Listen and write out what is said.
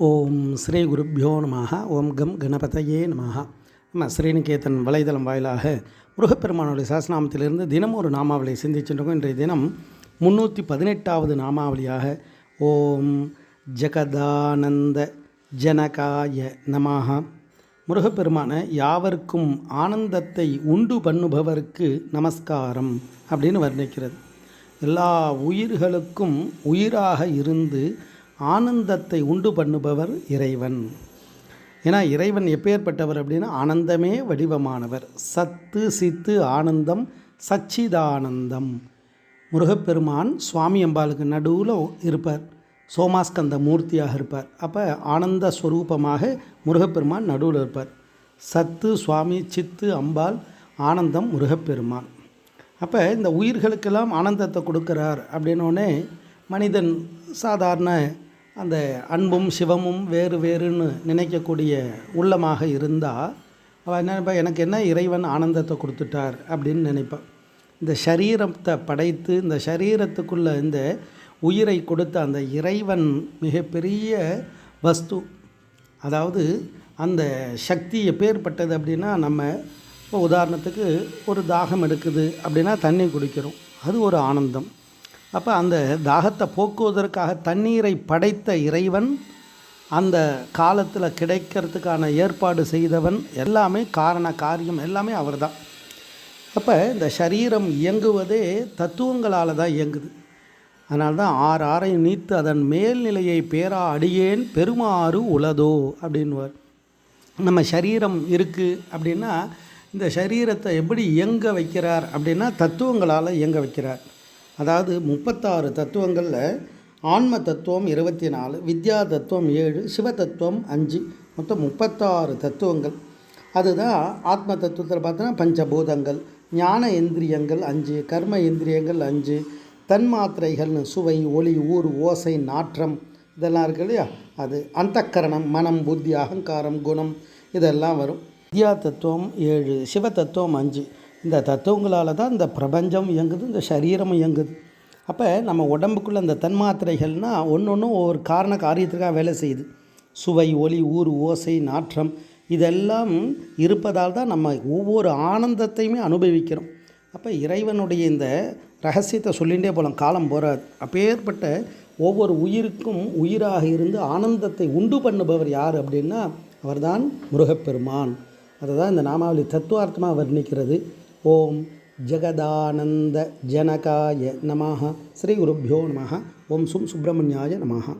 ஓம் ஸ்ரீ குருப்பியோ நமः ஓம் கம் கணபதையே நமாக நம்ம ஸ்ரீநிகேதன் வலைதளம் வாயிலாக முருகப்பெருமானுடைய சாஸ்நாமத்திலிருந்து தினம் ஒரு நாமாவளியை சிந்திச்சுருக்கோம் இன்றைய தினம் முந்நூற்றி பதினெட்டாவது நாமாவளியாக ஓம் ஜெகதானந்த ஜனகாய நமாக முருகப்பெருமான யாவருக்கும் ஆனந்தத்தை உண்டு பண்ணுபவருக்கு நமஸ்காரம் அப்படின்னு வர்ணிக்கிறது. எல்லா உயிர்களுக்கும் உயிராக இருந்து ஆனந்தத்தை உண்டு பண்ணுபவர் இறைவன். ஏன்னா இறைவன் எப்பேற்பட்டவர் அப்படின்னா ஆனந்தமே வடிவமானவர். சத்து சித்து ஆனந்தம் சச்சிதானந்தம். முருகப்பெருமான் சுவாமி அம்பாளுக்கு நடுவில் இருப்பார். சோமாஸ்கந்த மூர்த்தியாக இருப்பார். அப்போ ஆனந்த ஸ்வரூபமாக முருகப்பெருமான் நடுவில் இருப்பார். சத்து சுவாமி சித்து அம்பாள் ஆனந்தம் முருகப்பெருமான். அப்போ இந்த உயிர்களுக்கெல்லாம் ஆனந்தத்தை கொடுக்குறார் அப்படின்னோடனே மனிதன் சாதாரண அந்த அன்பும் சிவமும் வேறு வேறுன்னு நினைக்கக்கூடிய உள்ளமாக இருந்தால் அவள் என்ன எனக்கு என்ன இறைவன் ஆனந்தத்தை கொடுத்துட்டார்? அப்படின்னு நினைப்பேன் இந்த சரீரத்தை படைத்து இந்த சரீரத்துக்குள்ளே இந்த உயிரை கொடுத்த அந்த இறைவன் மிகப்பெரிய வஸ்து. அதாவது அந்த சக்தி எப்பேற்பட்டது அப்படின்னா நம்ம இப்போ உதாரணத்துக்கு ஒரு தாகம் எடுக்குது அப்படின்னா தண்ணி குடிக்கிறோம். அது ஒரு ஆனந்தம். அப்போ அந்த தாகத்தை போக்குவதற்காக தண்ணீரை படைத்த இறைவன் அந்த காலத்தில் கிடைக்கிறதுக்கான ஏற்பாடு செய்தவன் எல்லாமே காரண காரியம் எல்லாமே அவர் தான் அப்போ இந்த சரீரம் இயங்குவதே தத்துவங்களால் தான் இயங்குது. அதனால தான் ஆறு ஆறையும் நீத்து அதன் மேல்நிலையை பேரா அடியேன் பெருமாறு உளதோ அப்படின்வார் நம்ம சரீரம் இருக்குது அப்படின்னா இந்த சரீரத்தை எப்படி இயங்க வைக்கிறார் அப்படின்னா தத்துவங்களால் இயங்க வைக்கிறார். அதாவது முப்பத்தாறு தத்துவங்களில் ஆன்ம தத்துவம் இருபத்தி நாலு வித்யா தத்துவம் ஏழு சிவ தத்துவம் அஞ்சு மொத்தம் முப்பத்தாறு தத்துவங்கள். அதுதான் ஆத்ம தத்துவத்தில் பார்த்தோன்னா பஞ்சபூதங்கள் ஞான இந்திரியங்கள் அஞ்சு கர்ம இந்திரியங்கள் அஞ்சு தன்மாத்திரைகள்னு சுவை ஒளி ஊர் ஓசை நாற்றம் இதெல்லாம் இருக்கு இல்லையா? அது அந்தக்கரணம் மனம் புத்தி அகங்காரம் குணம் இதெல்லாம் வரும். வித்யா தத்துவம் ஏழு சிவ தத்துவம் அஞ்சு இந்த தத்துவங்களால் தான் இந்த பிரபஞ்சம் இயங்குது இந்த சரீரம் இயங்குது. அப்போ நம்ம உடம்புக்குள்ளே அந்த தன்மாத்திரைகள்னால் ஒன்று ஒன்றும் ஒவ்வொரு காரண காரியத்திற்காக வேலை செய்யுது. சுவை ஒளி ஊர் ஓசை நாற்றம் இதெல்லாம் இருப்பதால் தான் நம்ம ஒவ்வொரு ஆனந்தத்தையுமே அனுபவிக்கிறோம். அப்போ இறைவனுடைய இந்த ரகசியத்தை சொல்லிகிட்டே போகலாம் காலம் போகாது அப்பேற்பட்ட ஒவ்வொரு உயிருக்கும் உயிராக இருந்து ஆனந்தத்தை உண்டு பண்ணுபவர் யார் அப்படின்னா அவர்தான் முருகப்பெருமான். அதை தான் இந்த நாமாவளி தத்துவார்த்தமாக வர்ணிக்கிறது. ஓம் ஜெகதானந்த ஜனகாய நமஹ. ஸ்ரீ குருப்பியோ நம ஓம் சும் சுப்பிரமணியாய நமஹ.